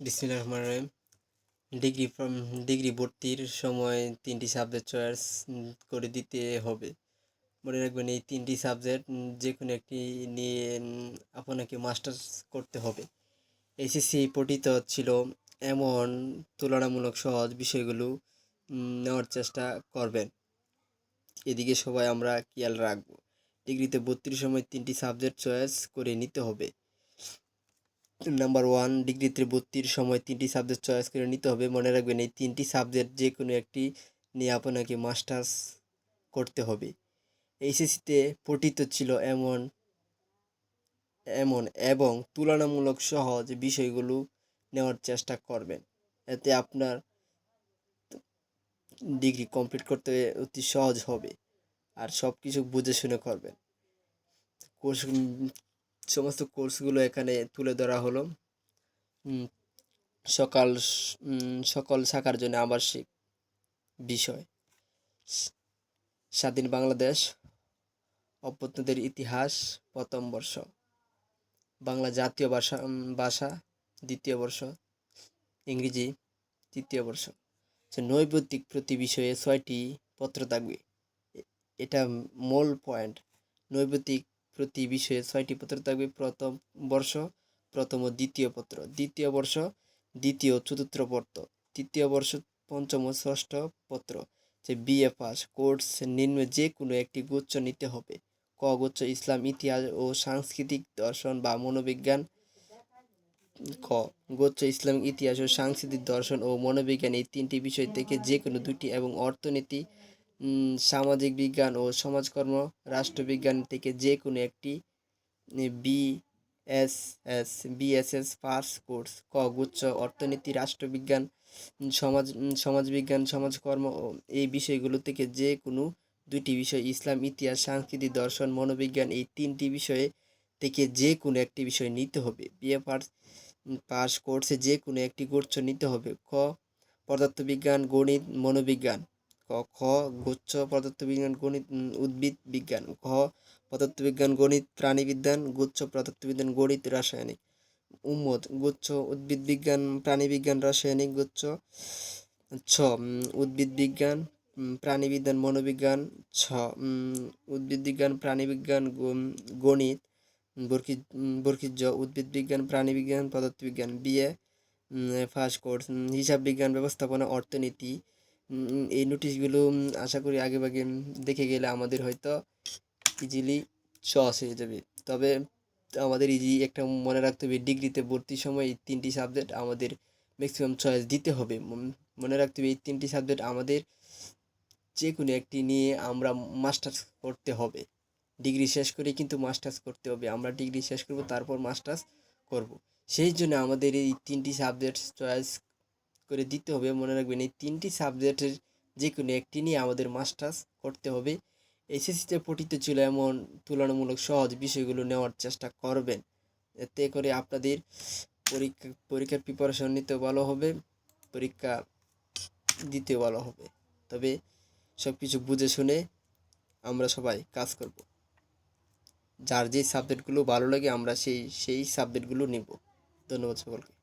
বিসমিল্লাহির রহমানির রহিম। Degree degree ভর্তির সময় তিনটি সাবজেক্ট চয়েস করে দিতে হবে। মনে রাখবেন এই তিনটি সাবজেক্ট যে কোনো একটি নিয়ে আপনাকে মাস্টার্স করতে হবে। এসএসসি পঠিত ছিল এমন তুলনামূলক সহজ বিষয়গুলো নেওয়ার চেষ্টা করবেন। এদিকে সবাই আমরা খেয়াল রাখব। ডিগ্রিতে ভর্তির সময় তিনটি সাবজেক্ট চয়েস করে নিতে হবে। নাম্বার ওয়ান ডিগ্রিতে ভর্তির সময় তিনটি সাবজেক্ট চয়েস করে নিতে হবে। মনে রাখবেন এই তিনটি সাবজেক্ট যে কোনো একটি নিয়ে আপনাকে মাস্টার্স করতে হবে। এইচএসসিতে পঠিত ছিল এমন এমন এবং তুলনামূলক সহজ বিষয়গুলো নেওয়ার চেষ্টা করবেন। এতে আপনার ডিগ্রি কমপ্লিট করতে অতি সহজ হবে। আর সব কিছু বুঝে শুনে করবেন। কোর্স সমস্ত কোর্সগুলো এখানে তুলে ধরা হলো। সকাল সকল শাখার জন্য আবাসিক বিষয়। স্বাধীন বাংলাদেশ অভ্যন্তরের ইতিহাস, প্রথম বর্ষ। বাংলা জাতীয় ভাষা ভাষা, দ্বিতীয় বর্ষ। ইংরেজি, তৃতীয় বর্ষ। যে নৈবতিক প্রতি বিষয়ে ছয়টি পত্র থাকবে। এটা মূল পয়েন্ট নৈবতিক প্রতি বিষয়ে ছয়টি পত্র থাকবে। প্রথম বর্ষ, প্রথম ও দ্বিতীয় পত্র। দ্বিতীয় বর্ষ, দ্বিতীয় চতুর্থ পত্র। তৃতীয় বর্ষ, পঞ্চম ও ষষ্ঠ পত্র। যে বিএ পাস, কোর্স নিম্ন যে কোনো একটি গুচ্ছ নিতে হবে। ক গুচ্ছ ইসলাম, ইতিহাস ও সাংস্কৃতিক দর্শন বা মনোবিজ্ঞান। খ গুচ্ছ ইসলামিক ইতিহাস ও সাংস্কৃতিক দর্শন ও মনোবিজ্ঞান এই তিনটি বিষয় থেকে যে কোনো দুটি এবং অর্থনীতি সামাজিক বিজ্ঞান ও সমাজকর্ম, রাষ্ট্রবিজ্ঞান থেকে যে কোনো একটি B S S BSS pass course ক, গুচ্ছ, অর্থনীতি, রাষ্ট্রবিজ্ঞান সমাজ সমাজবিজ্ঞান, সমাজকর্ম এই বিষয়গুলো থেকে যে কোনো দুটি বিষয়, ইসলাম, ইতিহাস সাংস্কৃতিক দর্শন, মনোবিজ্ঞান, এই তিনটি বিষয়ে থেকে যে কোনো একটি বিষয় নিতে হবে। বিএ পাস পাস কোর্সে যে কোনো একটি গুচ্ছ নিতে হবে। ক, পদার্থবিজ্ঞান, গণিত, মনোবিজ্ঞান। ক, খ, গুচ্ছ, পদার্থবিজ্ঞান, গণিত উদ্ভিদ বিজ্ঞান। ঘ, পদার্থবিজ্ঞান, গণিত প্রাণীবিজ্ঞান গুচ্ছ, পদার্থবিজ্ঞান, গণিত, রাসায়নিক। উম্মত গুচ্ছ, উদ্ভিদ বিজ্ঞান, প্রাণীবিজ্ঞান, রাসায়নিক, গুচ্ছ। ছ উদ্ভিদ বিজ্ঞান প্রাণীবিজ্ঞান মনোবিজ্ঞান। ছ উদ্ভিদ বিজ্ঞান, প্রাণীবিজ্ঞান গণিত। বর্কি বর্কিজ উদ্ভিদ বিজ্ঞান, প্রাণীবিজ্ঞান, পদার্থবিজ্ঞান। বিএ ফার্স্ট কোর্স হিসাব বিজ্ঞান ব্যবস্থাপনা, অর্থনীতি। এই নোটিশগুলো আশা করি আগে ভাগে দেখে গেলে আমাদের হয়তো ইজিলি চস হয়ে যাবে। তবে আমাদের ইজি একটা মনে রাখতে হবে ডিগ্রিতে ভর্তির সময় এই তিনটি সাবজেক্ট আমাদের ম্যাক্সিমাম চয়েস দিতে হবে। মনে রাখতে হবে, এই তিনটি সাবজেক্ট আমাদের যে কোনো একটি নিয়ে আমরা মাস্টার্স করতে হবে। ডিগ্রি শেষ করে কিন্তু মাস্টার্স করতে হবে। আমরা ডিগ্রি শেষ করব, তারপর মাস্টার্স করব। সেই জন্য আমাদের এই তিনটি সাবজেক্ট চয়েস করে দিতে হবে। মনে রাখবেন এই তিনটি সাবজেক্টের যে কোনো একটি নিয়ে আমাদের মাস্টার্স করতে হবে। এসএসসিতে পঠিত ছিল এমন তুলনামূলক সহজ বিষয়গুলো নেওয়ার চেষ্টা করবেন। এতে করে আপনাদের পরীক্ষা, পরীক্ষার প্রিপারেশন নিতে ভালো হবে, পরীক্ষা দিতে ভালো হবে। তবে সব কিছু বুঝে শুনে আমরা সবাই কাজ করব। যার যে সাবজেক্টগুলো ভালো লাগে আমরা সেই সেই সাবজেক্টগুলো নিব। ধন্যবাদ সকলকে।